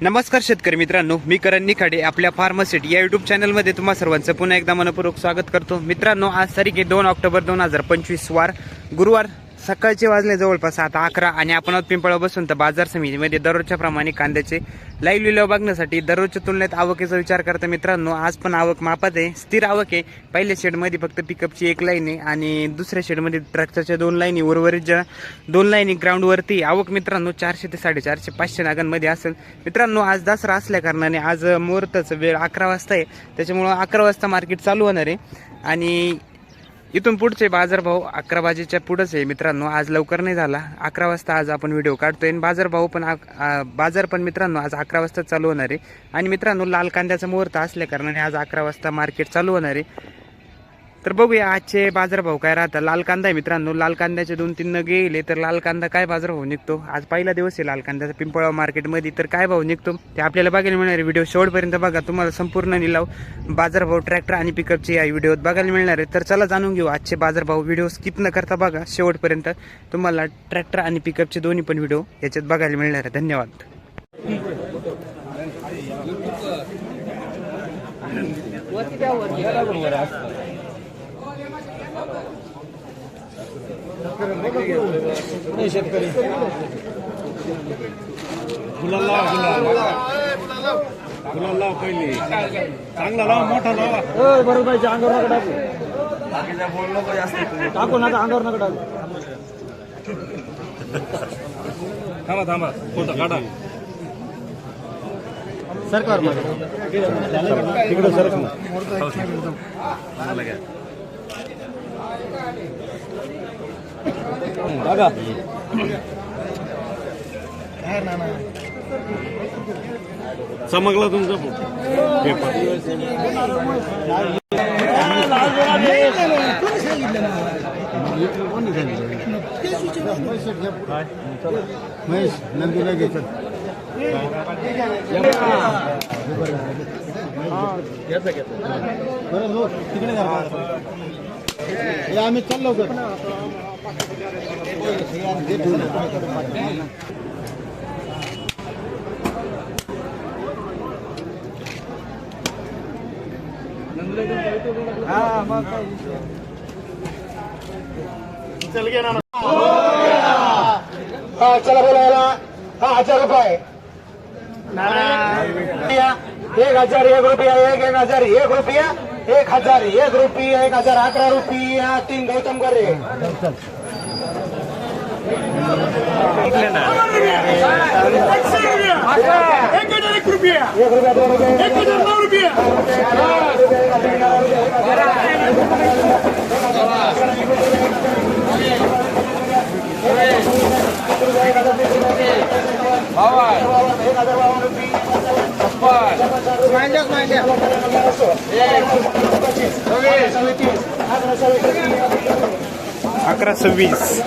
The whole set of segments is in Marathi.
नमस्कार शेतकरी मित्रांनो मी करण निखाडे आपल्या फार्मसिटी या युट्यूब चॅनलमध्ये तुम्हा सर्वांचं पुन्हा एकदा मनपूर्वक स्वागत करतो. मित्रांनो आज तारीख आहे दोन ऑक्टोबर दोन हजार पंचवीस वार गुरुवार सकाळचे वाजले जवळपास आता अकरा आणि आपण आहोत पिंपळा बसून. तर बाजार समितीमध्ये दररोजच्या प्रमाणे कांद्याचे लाईव्ह लिलाव बघण्यासाठी दररोजच्या तुलनेत आवकेचा विचार करता मित्रांनो आज पण आवक मापात आहे. स्थिर आवक आहे. पहिल्या शेडमध्ये फक्त पिकअपची एक लाईन आहे आणि दुसऱ्या शेडमध्ये ट्रॅक्टरच्या दोन लाईनी उर्वरित ज्या दोन लाईनी ग्राउंडवरती आवक मित्रांनो चारशे ते साडेचारशे पाचशे नागांमध्ये असेल. मित्रांनो आज दसरा असल्या कारणाने आज मुहूर्ताचं वेळ अकरा वाजता आहे. त्याच्यामुळं अकरा वाजता मार्केट चालू होणार आहे. आणि इथून पुढचे बाजारभाव अकरा वाजेच्या पुढंच आहे. मित्रांनो आज लवकर नाही झाला. अकरा वाजता आज आपण व्हिडिओ काढतोय आणि बाजारभाव पण बाजार पण मित्रांनो आज अकरा वाजता चालू होणार आहे. आणि मित्रांनो लाल कांद्याचा मुहूर्त असल्या कारणाने आज अकरा वाजता मार्केट चालू होणार आहे. तर बघूया आजचे बाजारभाव काय राहतात. लाल कांदा आहे मित्रांनो. लाल कांद्याचे दोन तीन न गेले तर लाल कांदा काय बाजारभाव निघतो? आज पहिला दिवस आहे लाल कांद्याचा. पिंपळा मार्केटमध्ये तर काय भाव निघतो? ते आपल्याला बघायला मिळणार आहे. व्हिडिओ शेवटपर्यंत बघा. तुम्हाला संपूर्ण निलाव बाजारभाव ट्रॅक्टर आणि पिकअपचे या व्हिडिओत बघायला मिळणार आहे. तर चला जाणून घेऊ. आजचे बाजारभाव व्हिडिओ स्किप न करता बघा. शेवटपर्यंत तुम्हाला ट्रॅक्टर आणि पिकअपचे दोन्ही पण व्हिडिओ याच्यात बघायला मिळणार आहे. धन्यवाद. गुलाल लावा गुलाल गुलाल लावा पहिले. चांगला लावा मोठा लावा. बरोबर अंगावर नका टाकू. टाकू नका अंगावर नका टाकू. थांबा थांबा. फोटो काढा. सरकार तिकडे सरक ना. बघा चमकला तुमचा पेपर महेश नंदीला घ्यायचं बरं लोक तिकडे आम्ही चाललो लवकर हे हा चला बोलायला हा हजार रुपये एक हजार एक रुपया एक एक हजार एक रुपया एक हजार एक रुपया एक हजार अकरा रुपया तीन गौतम करे एक हजार एक रुपया एक रुपया दोन रुपये एक हजार अकरा सव्वीस.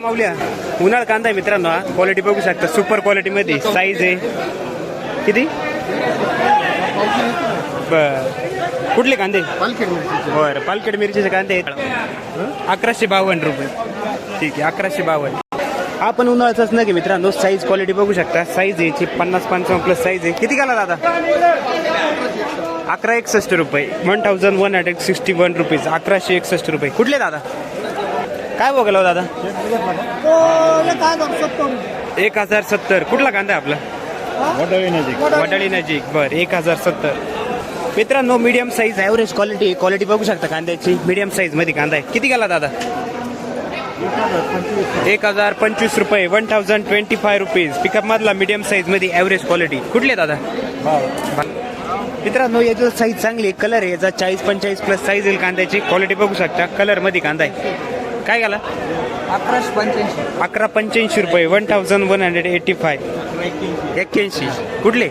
माऊल्या उन्हाळ कांदा आहे मित्रांनो हा. क्वालिटी बघू शकता. सुपर क्वालिटी मध्ये. साईज आहे. किती? बर. कुठले कांदे? बर पालखेड मिरचीचे कांदे आहेत. अकराशे बावन्न रुपये. ठीक आहे अकराशे बावन्न. हा पण उन्हाळ्याचाच नाही मित्रांनो? साईज क्वालिटी बघू शकता. साईज आहे याची पन्नास पंचावन्न प्लस साईज आहे. किती घाला दादा? अकरा एकसष्ट रुपये. One thousand one hundred sixty one rupees अकराशे एकसष्ट रुपये. कुठले दादा? काय बघायला हो दादा? एक हजार सत्तर. कुठला कांदा आहे आपला? वडाळी नजीक. वडाळी नजीक. बर एक हजार सत्तर. मित्रांनो medium size average quality quality बघू शकता कांद्याची. मीडियम साईजमध्ये कांदा आहे. किती गेला दादा? एक हजार पंचवीस रुपये one thousand twenty five rupees pickup मधला मीडियम साईजमध्ये ॲव्हरेज क्वालिटी कुठले दादा मित्रांनो याची साईज चांगली आहे कलर आहे याचा चाळीस पंचेचाळीस प्लस साईज येईल कांद्याची क्वालिटी बघू शकता कलरमध्ये कांदा आहे काय घाला अकराशे पंच्याऐंशी अकरा पंच्याऐंशी रुपये one thousand one hundred eighty five एक्क्याऐंशी कुठले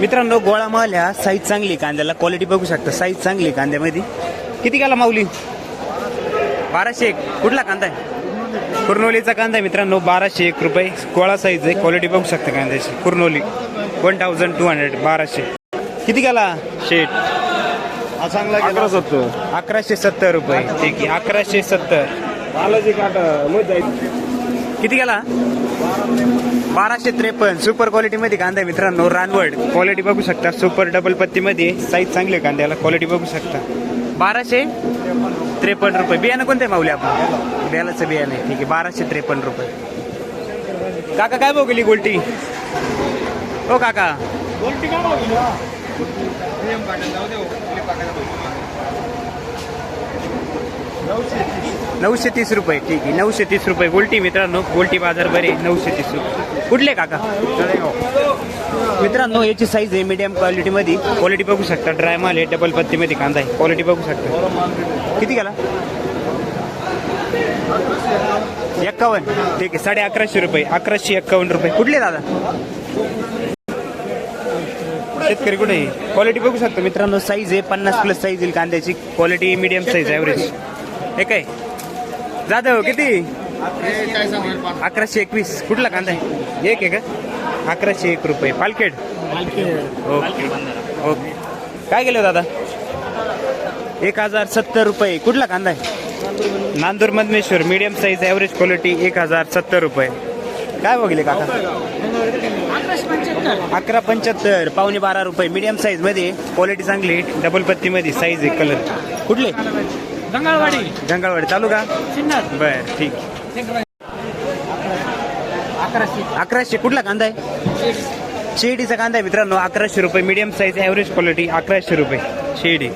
मित्रांनो गोळा मावल्या साईज चांगली आहे कांद्याला क्वालिटी बघू शकता साईज चांगली आहे कांद्यामध्ये किती गाला माऊली बाराशे एक. कुठला कांदा आहे? कुर्नोलीचा कांदा आहे मित्रांनो बाराशे एक रुपये. गोळा साईज आहे. क्वालिटी बघू शकता कांद्याची Kurnoli. One thousand two hundred बाराशे. किती गेला? शेट. हा चांगला अकरा सत्तर. अकराशे सत्तर रुपये. ठीक आहे. अकराशे सत्तर. बालाजी काटा किती गेला? बाराशे त्रेपन्न. सुपर क्वालिटी मध्ये कांदा मित्रांनो रानवड. क्वालिटी बघू शकता. सुपर डबल पत्ती मध्ये साईज चांगली आहे कांद्याला. क्वालिटी बघू शकता. बाराशे? त्रेपन्न रुपये. बियाणं कोणतं माऊली आपण? बेलाचं बियाणं आहे. ठीक आहे. बाराशे त्रेपन्न रुपये. काका काय बघली गोल्टी? हो काका. नऊशे तीस रुपये ठीक आहे. नऊशे तीस रुपये गोल्टी मित्रांनो. गोल्टी बाजार बरे नऊशे तीस रुपये. कुठले काका? मित्रांनो याची साईज आहे मीडियम क्वालिटीमध्ये क्वालिटी बघू शकता. ड्राय माल आहे डबल पत्तीमध्ये कांदा आहे. क्वालिटी बघू शकता. किती गेला? एक्कावन्न. ठीक आहे. साडे अकराशे रुपये. अकराशे एक्कावन्न रुपये. कुठले दादा? शेतकरी कुठे क्वालिटी बघू शकतो मित्रांनो. साईज आहे पन्नास प्लस साईज येईल कांद्याची. क्वालिटी मीडियम साईज ॲव्हरेज हे काय? जाधव किती? अकराशे एकवीस. कुठला कांदा आहे? एक आहे का? अकराशे एक रुपये. पालखेड? Okay okay. काय गेलं दादा? एक हजार सत्तर रुपये. कुठला कांदा आहे? Nandur Madhmeshwar. Medium size average quality एक हजार सत्तर रुपये. काय बघले काका? अकरा पंच्याहत्तर. पावणे बारा रुपये. मीडियम साईजमध्ये. क्वालिटी चांगली. डबल पत्ती मध्ये साईज आहे कलर कुठले? गंगाळवाडी. जंगलवाडी चालू का सिन्नर बर ठीक. अकराशे. अकराशे कुठला कांदा आहे? शेडीचा कांदा आहे मित्रांनो अकराशे रुपये. मीडियम साईज ॲव्हरेज क्वालिटी अकराशे रुपये. शेडी.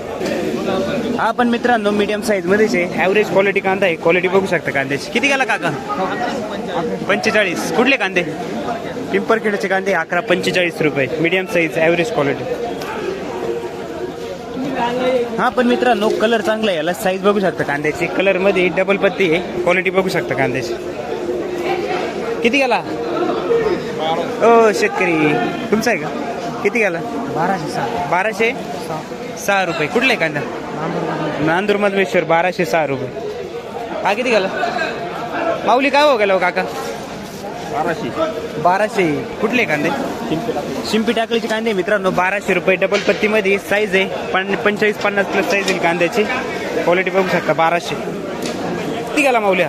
हा पण मित्रांनो मीडियम साईज मध्येच आहे. ॲव्हरेज क्वालिटी कांदा आहे. क्वालिटी बघू शकता कांद्याची. किती गेला काका? पंचेचाळीस. कुठले कांदे? पिंपरखेडचे कांदे अकरा पंचेचाळीस रुपये. मीडियम साईज ॲव्हरेज क्वालिटी हा पण मित्रांनो कलर चांगला आहे. याला साईज बघू शकता कांद्याची. कलरमध्ये डबल पत्ती आहे. क्वालिटी बघू शकता कांद्याची. किती गेला? ओ शेतकरी. तुमचा आहे का? किती गेला? बाराशे सहा. बाराशे? सहा. रुपये. कुठला आहे कांदा? नांदूर मधमेश्वर बाराशे सहा रुपये. हा किती गेला? माऊली काय हो गेला हो काका? बाराशे. बाराशे. कुठले कांदे? शिंपी टाकलीचे कांदे मित्रांनो बाराशे रुपये. डबल पत्तीमध्ये साईज आहे. पण पंचेचाळीस पन्नास प्लस साईज येईल कांद्याची. क्वालिटी बघू शकता बाराशे. किती गेला माऊल्या?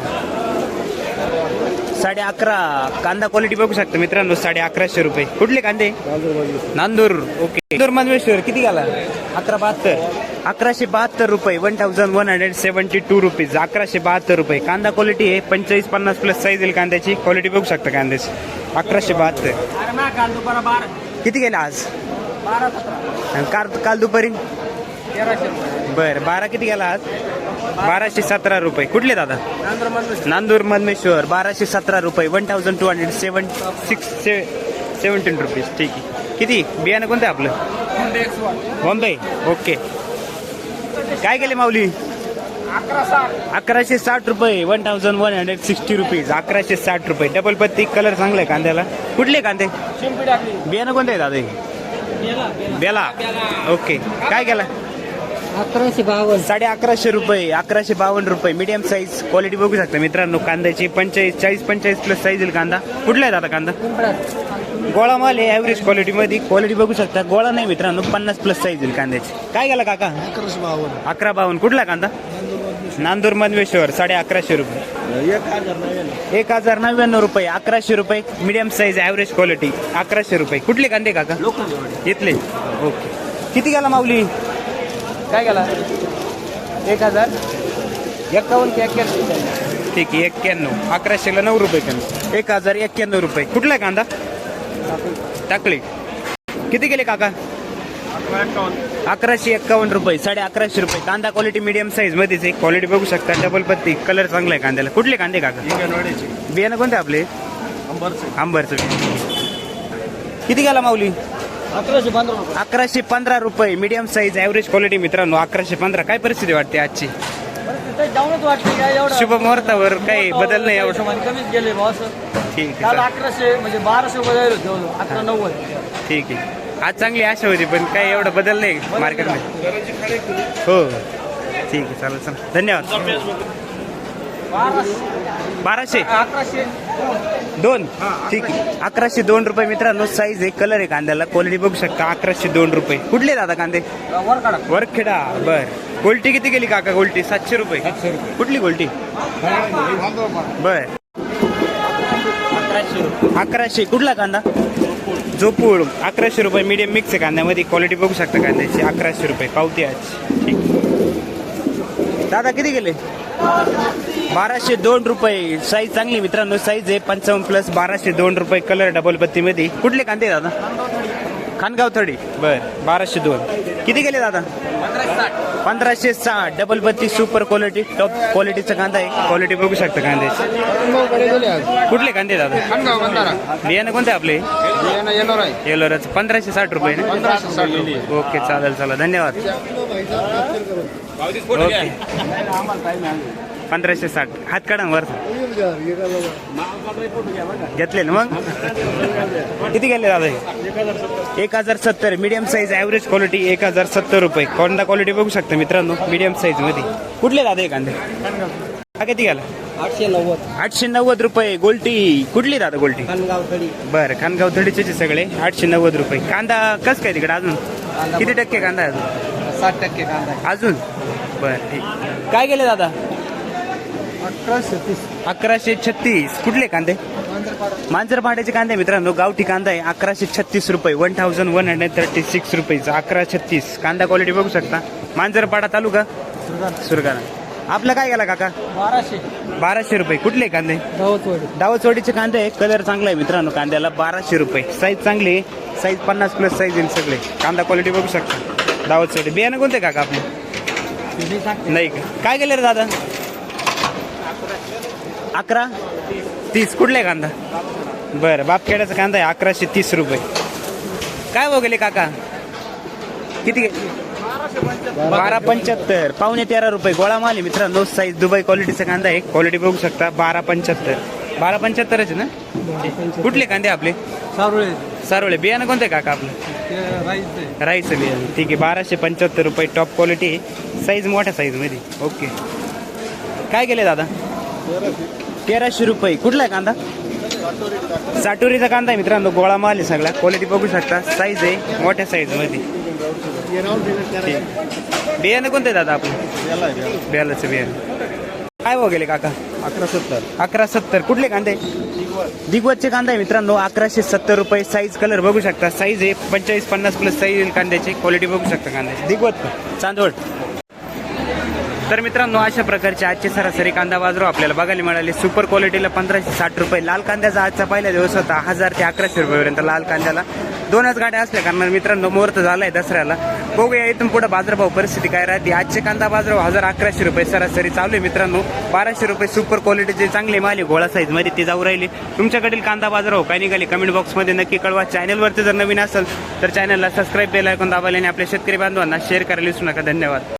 साडे अकरा. कांदा क्वालिटी बघू शकता मित्रांनो साडे अकराशे रुपये. कुठले कांदे? नांदूर. ओके. नांदूर माधवेश्वर किती गेला? अकरा बहात्तर. अकराशे बहात्तर रुपये one thousand one hundred seventy two rupees अकराशे बहात्तर रुपये. कांदा क्वालिटी आहे पंचेचाळीस पन्नास प्लस साईज येईल कांद्याची. क्वालिटी बघू शकता कांद्याची. अकराशे बहात्तर. किती गेला आज? आणि काल काल दुपारी? बर बारा किती गेला आज? बाराशे सतरा रुपये. कुठले दादा? नांदूर मधमेश्वर. बाराशे सतरा रुपये. One thousand two hundred seven six से सेवन्टीन रुपीज ठीक आहे. किती? बियाणं कोणतं आपलं? बॉम्बे ओके काय केले माऊली? अकराशे साठ रुपये one thousand one hundred sixty rupees अकराशे साठ रुपये. डबल पत्ती कलर चांगला आहे कांद्याला. कुठले कांदे? बियाणं कोणतं दादा बेला ओके काय केला? अकराशे बावन्न. साडे अकराशे रुपये अकराशे बावन्न रुपये. मीडियम साईज क्वालिटी बघू शकता मित्रांनो कांद्याची पंचेचाळीस चाळीस पंचेचाळीस प्लस साईज येईल कांदा. कुठला आहे दादा कांदा? गोळा माल आहे ॲव्हरेज क्वालिटीमध्ये क्वालिटी बघू शकता. गोळा नाही मित्रांनो पन्नास प्लस साईज येईल कांद्याची. काय गेला काका? अकराशे बावन्न. अकरा बावन्न. कुठला कांदा? नांदूर मधवेश्वर साडे अकराशे रुपये. एक हजार नव्याण्णव. एक हजार नव्याण्णव रुपये अकराशे रुपये. मीडियम साईज ॲव्हरेज क्वालिटी अकराशे रुपये. कुठले कांदे काका? इथले. ओके किती गेला माऊली? काय गेला एक हजार. एक्कावन्न की एक्क्याण्णव ठीक आहे एक्क्याण्णव. अकराशेला नऊ रुपये कमी. एक हजार एक्क्याण्णव रुपये. कुठला आहे कांदा? टाकळी. किती गेले काका? अकराशे एक्कावन्न रुपये. साडे अकराशे रुपये. कांदा क्वालिटी मीडियम साईज मध्येच आहे. क्वालिटी बघू शकता. डबल पत्ती. कलर चांगला आहे कांद्याला. कुठले कांदे काका? बियाणं कोणते आपले? अंबरचे. आंबरचं किती गेला माऊली? अकराशे पंधरा रुपये. अकराशे पंधरा रुपये. मीडियम साईज ॲव्हरेज क्वालिटी मित्रांनो अकराशे पंधरा. काय परिस्थिती वाटते आजची? ते जाऊनच वाटतं काय एवढं. शुभ मुहूर्तावर काही बदल नाही एवढं. कमीच गेले ठीक काल आहे अकराशे म्हणजे बाराशे रुपये जाईल होते जवळजवळ. अकरा नव्वद. चालेल. ठीक आहे. आज चांगली आशा होती पण काही एवढं बदल नाही मार्केटमध्ये हो. ठीक आहे चालेल चला धन्यवाद. बाराशे. दोन? ठीक आहे. अकराशे. दोन रुपये मित्रांनो साईज आहे कलर आहे कांद्याला. क्वालिटी बघू शकता. अकराशे दोन रुपये. कुठले दादा कांदे? वरखेडा. बर. गोल्टी किती गेली काका? गोल्टी? सातशे रुपये. सातशे रुपये. कुठली गोल्टी? बर. अकराशे कुठला कांदा? जोपूळ. अकराशे रुपये मीडियम मिक्स आहे कांद्यामध्ये. क्वालिटी बघू शकता कांद्याची. अकराशे रुपये. पावती आज. ठीक. दादा किती गेले बाराशे दोन रुपये. साईज चांगली मित्रांनो. साईज आहे पंचावन्न प्लस बाराशे दोन रुपये कलर डबल पत्तीमध्ये. कुठले कांदे दादा? खानगाव थडी बर बाराशे दोन. किती गेले दादा? पंधराशे साठ. डबल बत्ती सुपर क्वालिटी टॉप क्वालिटीचा कांदा आहे. क्वालिटी बघू शकता कांद्याची कुठले कांदे दादा? बियाणं कोणते आपले? येलोराचं पंधराशे साठ रुपये ओके चालेल चला धन्यवाद. ओके. पंधराशे साठ. हात काढा वर घेतले ना मग? किती गेले दादा हे? एक हजार सत्तर. मीडियम साईज ॲव्हरेज क्वालिटी एक हजार सत्तर रुपये. कोणता क्वालिटी बघू शकता मित्रांनो? मीडियम साईजमध्ये. कुठले दादा हे कांदे? हा किती गेला? आठशे नव्वद आठशे नव्वद रुपये. गोल्टी. कुठली दादा गोल्टी? बरं खानगाव थडीचे सगळे. आठशे नव्वद रुपये. कांदा कस काय तिकडे अजून? किती टक्के कांदा अजून? साठ टक्के कांदा. अजून? बरं ठीक. काय गेले दादा? अकराशे तीस अकराशे छत्तीस. कुठले कांदे? मांजरपाड्याचे कांदे मित्रांनो. गावठी कांदा आहे. अकराशे छत्तीस रुपये. One thousand one hundred thirty six रुपीचा अकरा छत्तीस. कांदा क्वालिटी बघू शकता. मांजरपाडा तालुका? सुरगाणा. आपला काय गेला काका? बाराशे. बाराशे रुपये. कुठले कांदे? दावतवाडी दावचवडीचे कांदे आहे कलर चांगला आहे मित्रांनो. कांद्याला बाराशे रुपये. साईज चांगली आहे. साईज पन्नास प्लस साईज येईल सगळे. कांदा क्वालिटी बघू शकता. दावचवडी बियाणं कोणते काका आपले? नाही काय केलं रे दादा? अकरा? तीस. कुठले कांदा? बरं बापखेड्याचा कांदा आहे अकराशे तीस रुपये. काय भाव गेले काका? किती बारा पंच्याहत्तर. पावणे तेरा रुपये. गोळा माल आहे मित्रांनो. साईज दुबई क्वालिटीचा कांदा आहे. क्वालिटी बघू शकता. बारा पंच्याहत्तर. बारा पंच्याहत्तरच आहे ना? कुठले कांदे आपले? सारोळे. सारोळे. बियाणं कोणते काका आपलं? राईस राईचं बियाणं. ठीक आहे. बाराशे पंच्याहत्तर रुपये. टॉप क्वालिटी साईज मोठ्या साईजमध्ये ओके काय केले दादा? तेराशे रुपये. कुठला आहे कांदा? साटोरीचा कांदा आहे मित्रांनो. गोळा माल आहे सगळा. क्वालिटी बघू शकता. साईज आहे. मोठ्या साईजमध्ये. बियाणं कोणतं आहे दादा आपलं? बेलाचं बियाणं. काय भाव गेले काका? अकरा सत्तर. अकरा सत्तर. कुठले कांदे? दिग्वतचे कांदा आहे मित्रांनो. अकराशे सत्तर रुपये. साईज कलर बघू शकता. साईज आहे. पंचेचाळीस पन्नास प्लस साईज कांद्याची. क्वालिटी बघू शकता कांद्याची. दिग्वत. चांदवड. तर मित्रांनो अशा प्रकारचे आजचे सरासरी कांदा बाजारू आपल्याला बघायला मिळाले. सुपर क्वालिटीला पंधराशे साठ रुपये. लाल कांद्याचा आजचा पहिला दिवस होता. हजार ते अकराशे रुपयेपर्यंत लाल कांद्याला. दोनच गाड्या असल्या कारण मित्रांनो मुहूर्त झालाय दसऱ्याला. बघूया इथून पुढे बाजारभाव परिस्थिती काय राहते. आजचे कांदा बाजार हजार अकराशे रुपये सरासरी चालू आहे मित्रांनो. बाराशे रुपये सुपर क्वालिटीचे चांगले माल आहे. गोळा साईजमध्ये ते जाऊ राहिले. तुमच्याकडील कांदा बाजारभाव काय निघाले? कमेंट बॉक्समध्ये नक्की कळवा. चॅनलवरती जर नवीन असेल तर चॅनलला सबस्क्राईब बेल ऐकून दाबायला आणि आपल्या शेतकरी बांधवांना शेअर करायला विसरू नका. धन्यवाद.